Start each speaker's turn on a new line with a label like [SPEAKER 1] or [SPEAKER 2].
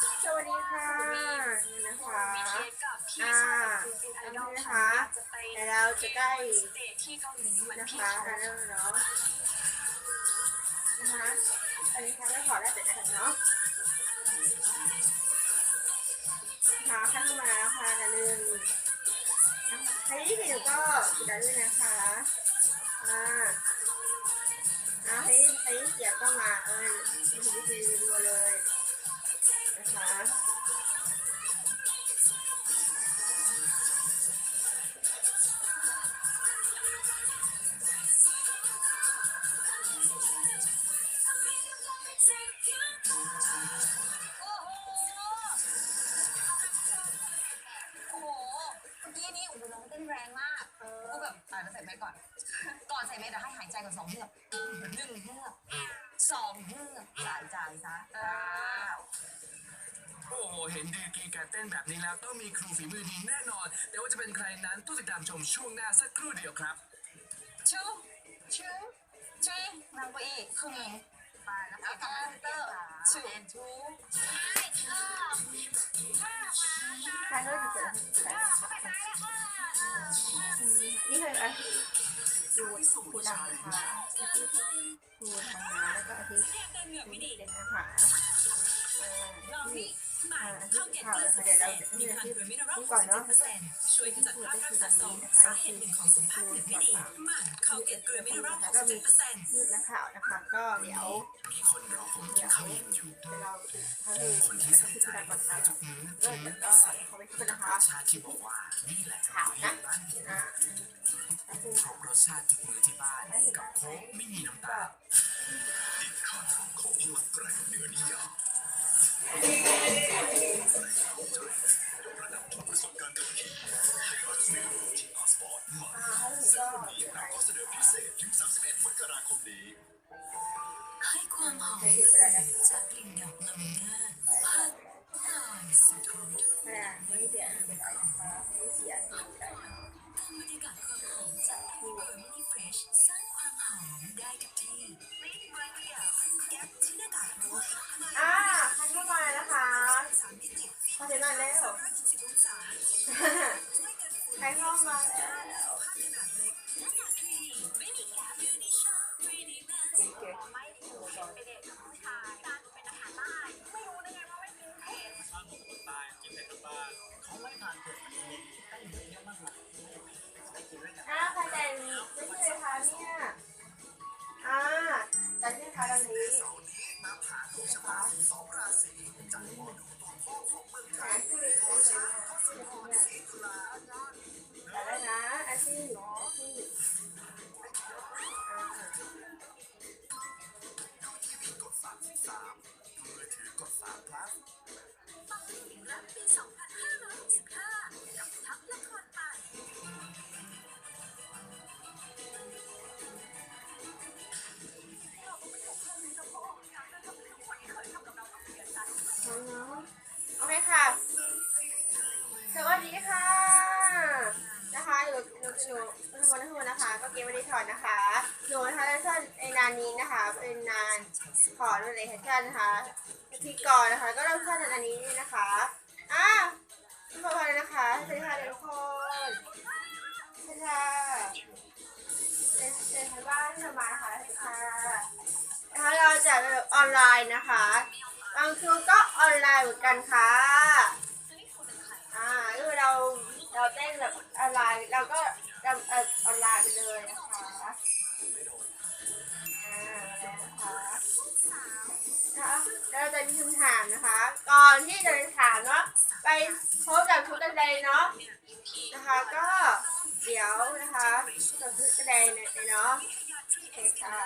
[SPEAKER 1] สวัสดีค่ะนี่นะคะ
[SPEAKER 2] มีเทสกับพี่
[SPEAKER 1] อ่า
[SPEAKER 2] ชายเป็นไอดอล
[SPEAKER 1] นะคะ
[SPEAKER 2] จะไป
[SPEAKER 1] เดี๋ยวเราจะได้
[SPEAKER 2] สเตจที่เกาหลีเหมือน
[SPEAKER 1] นะ
[SPEAKER 2] พี่
[SPEAKER 1] คะ
[SPEAKER 2] เขา
[SPEAKER 1] อันนั้นเนาะนะคะอันนี้ค่ะไม่ขอได้แต่กันเนาะนะคะถ้าเข้ามาแล้วค่ะอย่าลืมนะคะใครที่เห็นก็กดไลค์ด้วยนะคะอ่าอ่าให้ให้เสียก็มาเออดูวิธีดูเลย นะคะ
[SPEAKER 2] โอ้โหเมื่อกี้นี้โอ้โหน้องเต้นแรงมากก็แบบอ่านแล้วใส่แมก่อน ก่อนใส่แมสเดี๋ยวให้หายใจก่อนสองเฮือกหนึ่งเฮือกสองเฮือกจ่ายจ่ายซะอ้า
[SPEAKER 3] เห็นดีกรีการเต้นแบบนี้แล้วต้องมีครูฝีมือดีแน่นอน แต่ว่าจะเป็นใครนั้นต้องติดตามชมช่วงหน้าสักครู่เดียวครับ
[SPEAKER 2] ชูชูชูนั่งเก้าอี้ครึ่งหนึงไปแล้วก็เตอร์ชูชู
[SPEAKER 1] ใครก็จะเกิดนี่คืออาทิตย์ดูดูดังนะคะดูทำงานแล้วก็อาทิตย์ดูเด่นนะคะอ่าที่อ่าอาทิตย์ข่าวนะคะเดี๋ยวเราที่อาทิตย์นี่ก่อนเนาะ
[SPEAKER 4] ช่วยขจัดภาพการสะสมสาเหตุหนึ่งของสุขภาพจิตไม่ดีมันเข้าเกล็ดเกลือมิเนอรัล
[SPEAKER 1] แล้วก็มี
[SPEAKER 4] 67%
[SPEAKER 1] ที่นักข่าวนะคะก็เดี๋ยว
[SPEAKER 3] มีคนรอผมกินข้าวเย็นอยู่
[SPEAKER 1] เราถ้าคือ
[SPEAKER 3] คนที่ใส่
[SPEAKER 1] ที่
[SPEAKER 3] ใจ
[SPEAKER 1] จะก่อนไป
[SPEAKER 3] ทุกมื้อ
[SPEAKER 1] เลิก
[SPEAKER 3] มื้
[SPEAKER 1] แต่
[SPEAKER 3] อ
[SPEAKER 1] ก็
[SPEAKER 3] ใส่
[SPEAKER 1] เขาไปขึ้นนะคะ
[SPEAKER 3] รสชาที่บอกว่านี่แหละ
[SPEAKER 1] ข่าวนะ
[SPEAKER 3] บ้านผม
[SPEAKER 1] อ่าก็คือ
[SPEAKER 3] ครบรสชาติทุกมือที่บ้านกับโค้กไม่มีน้ำตาลของพลังแกร่งเหนือนิยามระดับประสบการณ์กับทีมไทยรัฐเมลที่อาสปอร์ตมา
[SPEAKER 1] อ่าให้หนูก็เดียวไป
[SPEAKER 3] ข้อเสนอพิเศษถึง31มกราม
[SPEAKER 4] ให้ความหอม
[SPEAKER 1] ให้ถือไปได้นะ
[SPEAKER 4] จากกลิ่นดอกลาเวนเดอร์พัดลอยสุดหอม
[SPEAKER 1] ขนาดไม่เสียไม่เป็นไรนะคะไม่เสียไม่เป็นไร
[SPEAKER 4] บรรยากาศความหอมจากที่เบอร์มินิเฟรช เดี๋ยวหน่
[SPEAKER 1] อยเร็วใครเข้ามาแล้วเก๋ๆ
[SPEAKER 2] ไม่ได้อยู่ไปเดทกับผู้ชายดันเป็นอาหารใต้ไม่รู้ได้ไงว่าไม่กินเผ็ด
[SPEAKER 1] อ่าใครแต่งไม่ใช่คะเนี่ยอ่าแต่ที่คะตอนนี้นะคะแอนซี่แต่ได้นะแอน ซี่แอนซี่อ่า โอเคค่ะ สวัสดีค่ะ นะคะหนูหนูหนูหนูหนูนะคะ ก็เกมไม่ได้ถอนนะคะ หนูนะคะได้ท่านในนานนี้นะคะ เป็นนานขอรุ่นเลยท่านนะคะพิธีกรนนะคะ ก็เริ่มท่านในนานนี้นะคะอะทุกคนนะคะสวัสดีค่ะทุกคนสวัสดีค่ะเป็นเป็นทางบ้านที่เรามานะคะสวัสดีค่ะนะคะเราจะออนไลน์นะคะ บางคืนก็ออนไลน์เหมือนกันค่ะ อ่าคือเราเราเต้นแบบออนไลน์เราก็ทำเอ่อออนไลน์ไปเลยนะคะอ่านะคะนะคะแล้วเราจะมีคำถามนะคะ ก่อนที่จะถามเนาะไปพบกับทุกกันเลยเนาะนะคะก็ เดี๋ยวนะคะกับทุกกันเลยเนาะโอเคค่ะ